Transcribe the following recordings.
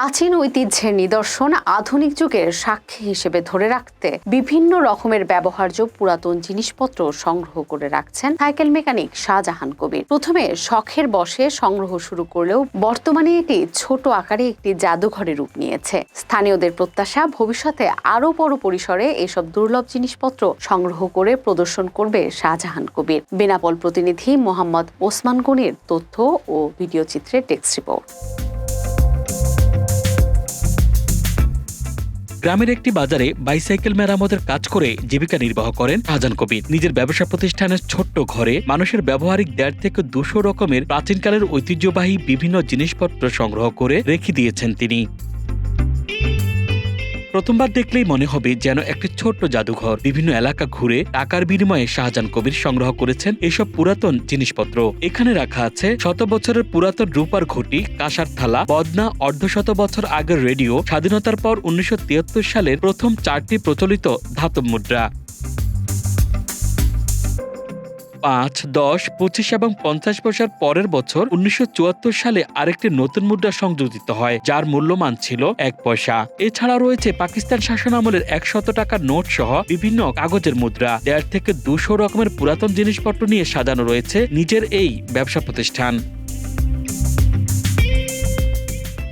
প্রাচীন ঐতিহ্যের নিদর্শন আধুনিক যুগের সাক্ষী হিসেবে ধরে রাখতে বিভিন্ন রকমের ব্যবহার্য পুরাতন জিনিসপত্র সংগ্রহ করে রাখছেন সাইকেল মেকানিক শাহজাহান কবির। প্রথমে শখের বসে সংগ্রহ শুরু করলেও বর্তমানে এটি ছোট আকারে একটি জাদুঘরে রূপ নিয়েছে। স্থানীয়দের প্রত্যাশা ভবিষ্যতে আরও বড় পরিসরে এসব দুর্লভ জিনিসপত্র সংগ্রহ করে প্রদর্শন করবে শাহজাহান কবির। বেনাপল প্রতিনিধি মোহাম্মদ ওসমান গনির তথ্য ও ভিডিও চিত্রের টেক্সট রিপোর্ট। গ্রামের একটি বাজারে বাইসাইকেল মেরামতের কাজ করে জীবিকা নির্বাহ করেন শাহজান কবির। নিজের ব্যবসা প্রতিষ্ঠানের ছোট্ট ঘরে মানুষের ব্যবহারিক দেড় থেকে দুশো রকমের প্রাচীনকালের ঐতিহ্যবাহী বিভিন্ন জিনিসপত্র সংগ্রহ করে রেখে দিয়েছেন তিনি। প্রথমবার দেখলেই মনে হবে যেন একটি ছোট্ট জাদুঘর। বিভিন্ন এলাকা ঘুরে টাকার বিনিময়ে শাহজাহান কবির সংগ্রহ করেছেন এসব পুরাতন জিনিসপত্র। এখানে রাখা আছে শত বছরের পুরাতন রূপার ঘটি, কাঁসার থালা, বদনা, অর্ধশত বছর আগের রেডিও, স্বাধীনতার পর উনিশশো তিয়াত্তর সালের প্রথম চারটি প্রচলিত ধাতব মুদ্রা। পাঁচ, দশ, পঁচিশ এবং পঞ্চাশ পয়সার পরের বছর উনিশশো চুয়াত্তর সালে আরেকটি নতুন মুদ্রা সংযোজিত হয়, যার মূল্যমান ছিল এক পয়সা। এছাড়া রয়েছে পাকিস্তান শাসন আমলের একশত টাকার নোট সহ বিভিন্ন কাগজের মুদ্রা। দেড় থেকে দুশো রকমের পুরাতন জিনিসপত্র নিয়ে সাজানো রয়েছে নিজের এই ব্যবসা প্রতিষ্ঠান।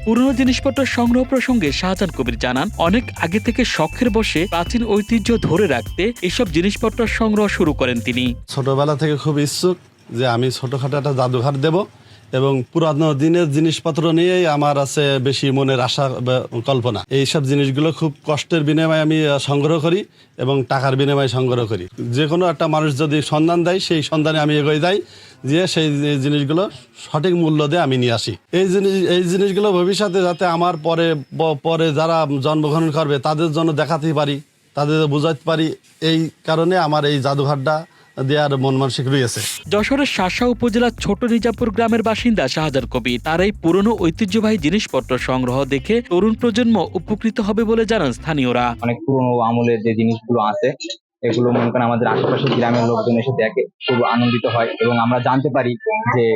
পুরনো জিনিসপত্র সংগ্রহ প্রসঙ্গে শাহজাহান কবির জানান, অনেক আগে থেকে শখের বসে প্রাচীন ঐতিহ্য ধরে রাখতে এসব জিনিসপত্র সংগ্রহ শুরু করেন তিনি। ছোটবেলা থেকে খুব ইচ্ছুক যে আমি ছোটখাটো একটা জাদুঘর দেব। এবং পুরানো দিনের জিনিসপত্র নিয়েই আমার আছে বেশি মনের আশা কল্পনা। এইসব জিনিসগুলো খুব কষ্টের বিনিময়ে আমি সংগ্রহ করি এবং টাকার বিনিময়ে সংগ্রহ করি। যে কোনো একটা মানুষ যদি সন্ধান দেয়, সেই সন্ধানে আমি এগোয় যাই দিয়ে সেই জিনিসগুলো সঠিক মূল্য দিয়ে আমি নিয়ে আসি। এই জিনিস, এই জিনিসগুলো ভবিষ্যতে যাতে আমার পরে পরে যারা জন্মগ্রহণ করবে, তাদের জন্য দেখাতে পারি, তাদের বোঝাতে পারি। এই কারণে আমার এই জাদুঘরটা দেওয়ার মন মানসিক রয়েছে যশোরের শাসা উপজেলার ছোট নিজাপুর গ্রামের বাসিন্দা শাহজাহান কবির তার এই পুরনো ঐতিহ্যবাহী জিনিসপত্র সংগ্রহ দেখে তরুণ প্রজন্ম উপকৃত হবে বলে জানান স্থানীয়রা। অনেক পুরোনো আমলের যে জিনিসগুলো আছে এগুলো মনে করেন আমাদের আশেপাশের গ্রামের লোকজন এসে দেখে খুব আনন্দিত হয় এবং আমরা জানতে পারি যে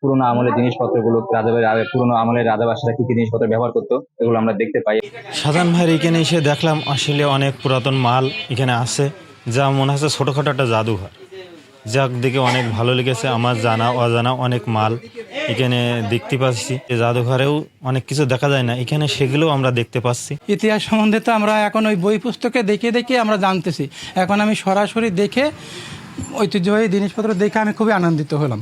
পুরোনো আমলের জিনিসপত্রগুলো রাজাবাড়ির আগে পুরোনো আমলের রাজাবাসীরা কি কি জিনিসপত্র ব্যবহার করতো এগুলো আমরা দেখতে পাই। সাজান ভাইয়ের এখানে এসে দেখলাম আসলে অনেক পুরাতন মাল এখানে আছে। যা মনে হচ্ছে ছোটোখাটো একটা জাদুঘর যাক দেখে অনেক ভালো লেগেছে আমার জানা অজানা অনেক মাল এখানে দেখতে পাচ্ছি। এই জাদুঘরেও অনেক কিছু দেখা যায় না এখানে সেগুলোও আমরা দেখতে পাচ্ছি। ইতিহাস সম্বন্ধে তো আমরা এখন ওই বই পুস্তকে দেখে দেখে আমরা জানতেছি। এখন আমি সরাসরি দেখে ঐতিহ্যবাহী জিনিসপত্র দেখে আমি খুবই আনন্দিত হলাম।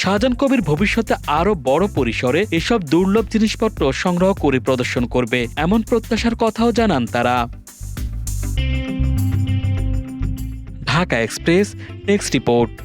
শাহজাহান কবির ভবিষ্যতে আরও বড় পরিসরে এসব দুর্লভ জিনিসপত্র সংগ্রহ করে প্রদর্শন করবে এমন প্রত্যাশার কথাও জানান তারা। Dhaka express next report.